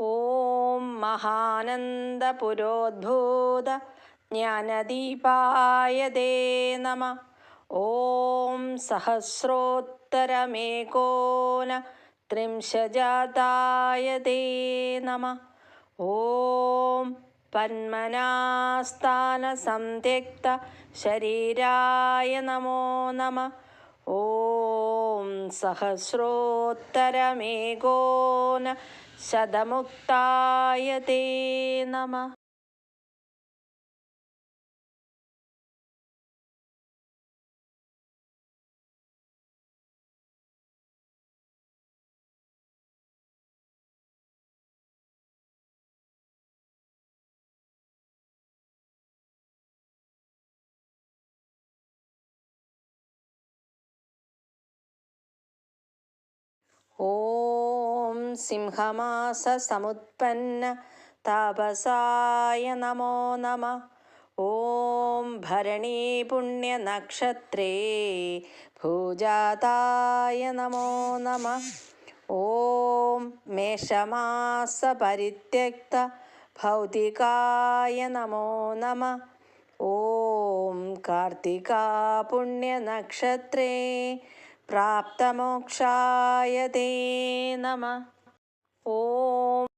ഓം മഹാനന്ദപുരോദ്ഭൂത ജ്ഞാനദീപായ ദേ നമ. ഓം സഹസ്രോത്തരമേകോന ത്രിംശജാതായ നമ. ഓം പന്മനാസ്ഥാനസന്ത്യക്ത ശരീരായ നമോ നമ. ഓം സഹസ്രോത്തരമേകോന ശതമുക്തായ തേ നമ ഓം സിംഹമാസസമുത്പന്ന താപസായ നമോ നമ. ഓം ഭരണീ പുണ്യനക്ഷത്രേ ഭൂജാതായ നമോ നമ. ഓം മേഷമാസ പരിത്യക്ത ഭൗതികായ നമോ നമ. ഓം കാർത്തികാ പുണ്യനക്ഷത്രേ പ്രാപ്തമോക്ഷായ തേ നമ. ഓം